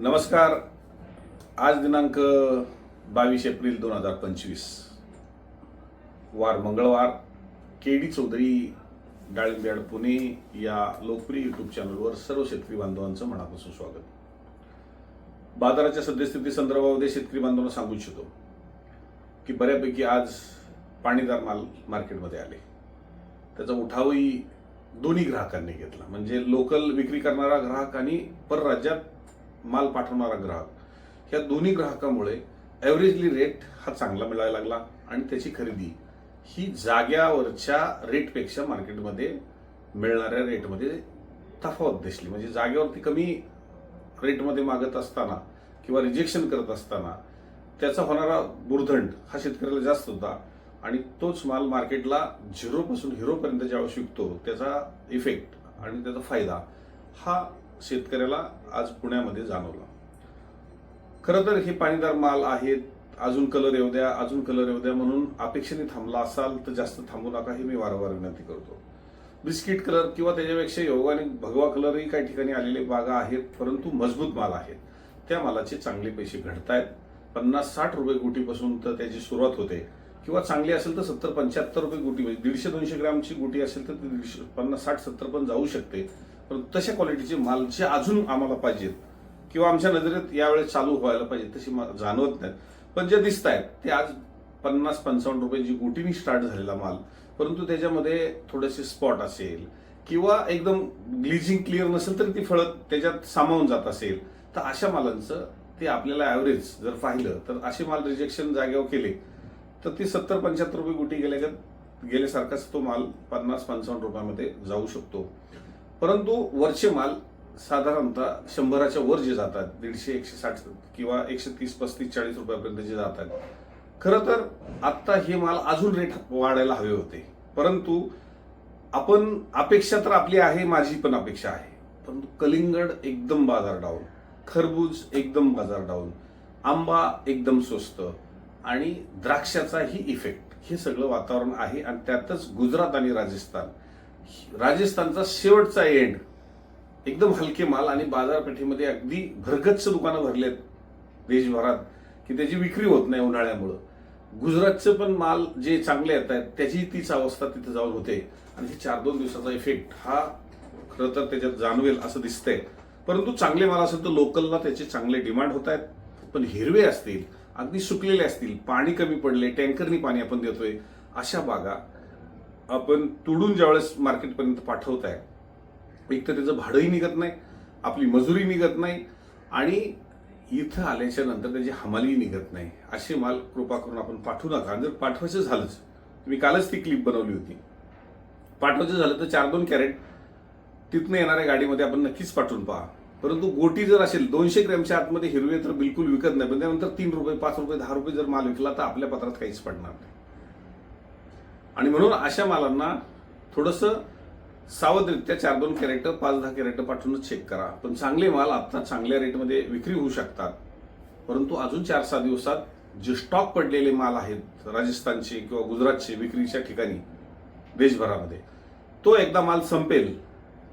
नमस्कार. आज दिनांक बावीस एप्रिल दोन हजार पंचवीस. वार मंगळवार. के डी चौधरी डाळिंब्याड पुणे या लोकप्रिय यूट्यूब चॅनलवर सर्व शेतकरी बांधवांचं मनापासून स्वागत. बाजाराच्या सद्यस्थिती संदर्भामध्ये शेतकरी बांधवांना सांगू इच्छितो की बऱ्यापैकी आज पाणीदार माल मार्केटमध्ये आले. त्याचा उठावही दोन्ही ग्राहकांनी घेतला. म्हणजे लोकल विक्री करणारा ग्राहक आणि परराज्यात माल पाठवणारा ग्राहक. ह्या दोन्ही ग्राहकामुळे ॲव्हरेजली रेट हा चांगला मिळायला लागला आणि त्याची खरेदी ही जाग्यावरच्या रेटपेक्षा मार्केटमध्ये मिळणाऱ्या रेटमध्ये तफावत दिसली. म्हणजे जागेवरती कमी रेटमध्ये मागत असताना किंवा रिजेक्शन करत असताना त्याचा होणारा बुरधंड हा शेतकऱ्याला जास्त होता आणि तोच माल मार्केटला झिरोपासून हिरोपर्यंत ज्यावेळेस विकतो त्याचा इफेक्ट आणि त्याचा फायदा हा शेतकऱ्याला आज पुण्यामध्ये जाणवला. खरं तर हे पाणीदार माल आहेत अजून कलर येऊ द्या अजून कलर येऊ द्या म्हणून अपेक्षेने थांबला असाल तर जास्त थांबू नका हे मी वारंवार विनंती करतो. बिस्किट कलर किंवा त्याच्यापेक्षा योगा आणि भगवा कलरही काही ठिकाणी आलेले बागा आहेत परंतु मजबूत माल आहेत. त्या मालाचे चांगले पैसे घडतायत पन्नास साठ रुपये गुटीपासून तर त्याची सुरुवात होते. किंवा चांगली असेल तर सत्तर पंच्याहत्तर रुपये गुटी म्हणजे दीडशे दोनशे ग्रामची गुटी असेल तर ती दीडशे पन्नास साठ सत्तर पण जाऊ शकते. परंतु तशा क्वालिटीचे माल जे अजून आम्हाला पाहिजेत किंवा आमच्या नजरेत यावेळेस चालू व्हायला पाहिजे तशी जाणवत नाहीत. पण जे दिसत आहेत ते आज पन्नास पंचावन्न रुपयाची गोटीनी स्टार्ट झालेला माल परंतु त्याच्यामध्ये थोडेसे स्पॉट असेल किंवा एकदम ग्लिजिंग क्लिअर नसेल तर ती फळं त्याच्यात सामावून जात असेल तर अशा मालांचं ते आपल्याला ॲव्हरेज जर पाहिलं तर असे माल रिजेक्शन जागेवर केले तर ती सत्तर पंच्याहत्तर रुपये गुटी गेल्या गेल्यासारखाच तो माल पन्नास पंचावन्न रुपयामध्ये जाऊ शकतो. परंतु वरचे माल साधारणतः शंभराच्या वर जे जातात दीडशे एकशे साठ किंवा एकशे तीस पस्तीस चाळीस रुपयापर्यंत जे जातात. खरं तर आत्ता हे माल अजून रेट वाढायला हवे होते. परंतु आपण अपेक्षा तर आपली आहे माझी पण अपेक्षा आहे. परंतु कलिंगड एकदम बाजार डाऊन खरबूज एकदम बाजार डाऊन आंबा एकदम स्वस्त. आणि द्राक्षाचाही इफेक्ट हे सगळं वातावरण आहे आणि त्यातच गुजरात आणि राजस्थान. राजस्थानचा शेवटचा एंड एकदम हलके माल आणि बाजारपेठेमध्ये अगदी भरगच्च दुकानं भरलेत देशभरात की त्याची विक्री होत नाही उन्हाळ्यामुळं. गुजरातचं पण माल जे चांगले येत आहेत त्याची तीच अवस्था तिथे जाऊन होते. आणि हे चार दोन दिवसाचा इफेक्ट हा खरं तर त्याच्यात जाणवेल असं दिसतंय. परंतु चांगले माल असेल तर लोकलला त्याचे चांगले डिमांड होत आहेत. पण हिरवे असतील अगदी सुकलेले असतील पाणी कमी पडले टँकरनी पाणी आपण देतोय अशा बागा आपण तुडून ज्यावेळेस मार्केटपर्यंत पाठवत आहे एक तर त्याचं भाडंही निघत नाही आपली मजुरी निघत नाही आणि इथं आल्याच्यानंतर त्याची हमाली निघत नाही. असे माल कृपा करून आपण पाठवू नका. जर पाठवायचं झालंच मी कालच ती क्लिप बनवली होती. पाठवायचं झालं तर चार दोन कॅरेट तिथनं येणाऱ्या गाडीमध्ये आपण नक्कीच पाठवून पहा. परंतु गोटी जर असेल दोनशे ग्रॅमच्या आतमध्ये हिरवे तर बिलकुल विकत नाही. पण त्यानंतर तीन रुपये पाच रुपये दहा रुपये जर माल विकला तर आपल्या पत्रात काहीच पडणार नाही. आणि म्हणून अशा मालांना थोडंसं सावधरित्या चार दोन कॅरेट पाच दहा कॅरेट पाठवूनच चेक करा. पण चांगले माल आता चांगल्या रेटमध्ये विक्री होऊ शकतात. परंतु अजून चार सहा दिवसात जे स्टॉक पडलेले माल आहेत राजस्थानचे किंवा गुजरातचे विक्रीच्या ठिकाणी देशभरामध्ये तो एकदा माल संपेल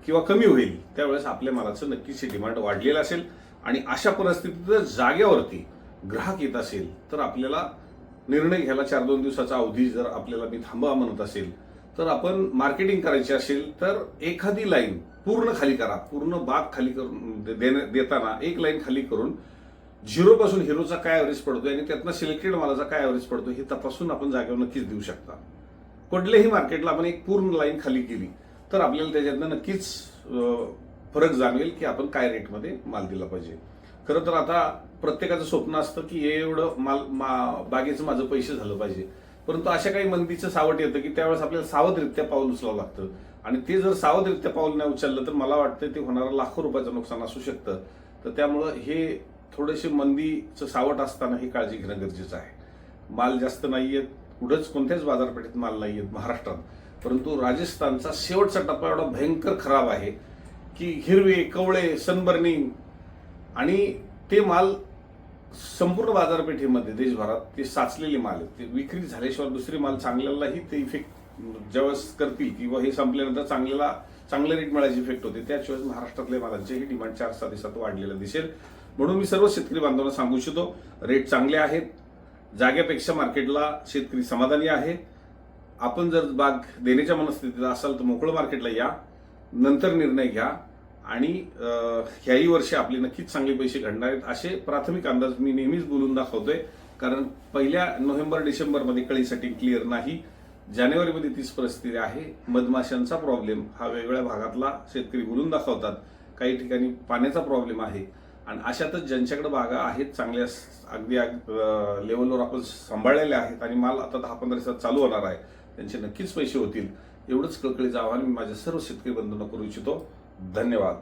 किंवा कमी होईल त्यावेळेस आपल्या मालाचं नक्कीच डिमांड वाढलेलं असेल. आणि अशा परिस्थितीत जर जागेवरती ग्राहक येत असेल तर आपल्याला निर्णय घ्यायला चार दोन दिवसाचा अवधी जर आपल्याला मी थांबा म्हणत असेल तर आपण मार्केटिंग करायची असेल तर एखादी लाईन पूर्ण खाली करा. पूर्ण बाग खाली करून दे- देण्या- देताना एक लाईन खाली करून झिरोपासून हिरोचा काय ॲव्हरेज पडतो आणि त्यातनं सिलेक्टेड मालाचा काय ॲव्हरेज पडतो हे तपासून आपण जागेवर नक्कीच देऊ शकता. कुठल्याही मार्केटला आपण एक पूर्ण लाईन खाली केली तर आपल्याला त्याच्यातनं नक्कीच फरक जाणवेल की आपण काय रेटमध्ये माल दिला पाहिजे. खरं तर आता प्रत्येकाचं स्वप्न असतं की हे एवढं माल मा- बागेचं माझं पैसे झालं पाहिजे. परंतु अशा काही मंदीचं सावट येतं की त्यावेळेस आपल्याला सावधरित्या पाऊल उचलावं लागतं. आणि ते जर सावधरित्या पाऊल नाही उचललं तर मला वाटतं ते होणारं लाखो रुपयाचं नुकसान असू शकतं. तर त्यामुळं हे थोडेसे मंदीचं सावट असताना ही काळजी घेणं गरजेचं आहे. माल जास्त नाही आहेत कुठंच कोणत्याच बाजारपेठेत माल नाही आहेत महाराष्ट्रात. परंतु राजस्थानचा शेवटचा टप्पा एवढा भयंकर खराब आहे की हिरवे कवळे सनबर्निंग आणि ते माल संपूर्ण बाजारपेठेमध्ये देशभरात ते साचलेले माल आहेत. ते विक्री झाल्याशिवाय दुसरे माल चांगल्यालाही ते इफेक्ट ज्यावेळेस करतील किंवा हे संपल्यानंतर चांगल्याला चांगले रेट मिळायची इफेक्ट होते त्याशिवाय महाराष्ट्रातल्या मालांचेही डिमांड चार सात दिवसात वाढलेलं दिसेल. म्हणून मी सर्व शेतकरी बांधवांना सांगू इच्छितो रेट चांगले आहेत. जाग्यापेक्षा मार्केटला शेतकरी समाधानी आहे. आपण जर बाग देण्याच्या मनस्थितीत असाल तर मोकळं मार्केटला या. नंतर निर्णय घ्या. आणि ह्याही वर्षी आपले नक्कीच चांगले पैसे घडणार आहेत. असे प्राथमिक अंदाज मी नेहमीच बोलून दाखवतोय. कारण पहिल्या नोव्हेंबर डिसेंबरमध्ये कळीसाठी क्लिअर नाही. जानेवारीमध्ये तीच परिस्थिती आहे. मधमाशांचा प्रॉब्लेम हा वेगवेगळ्या भागातला शेतकरी बोलून दाखवतात. काही ठिकाणी पाण्याचा प्रॉब्लेम आहे. आणि अशातच ज्यांच्याकडे बागा आहेत चांगल्या अगदी लेवलवर आपण सांभाळलेल्या आहेत आणि माल आता दहा पंधरा दिवसात चालू होणार आहे त्यांचे नक्कीच पैसे होतील. एवढंच कळकळीचं आव्हान मी माझ्या सर्व शेतकरी बंधूंना करू इच्छितो. धन्यवाद.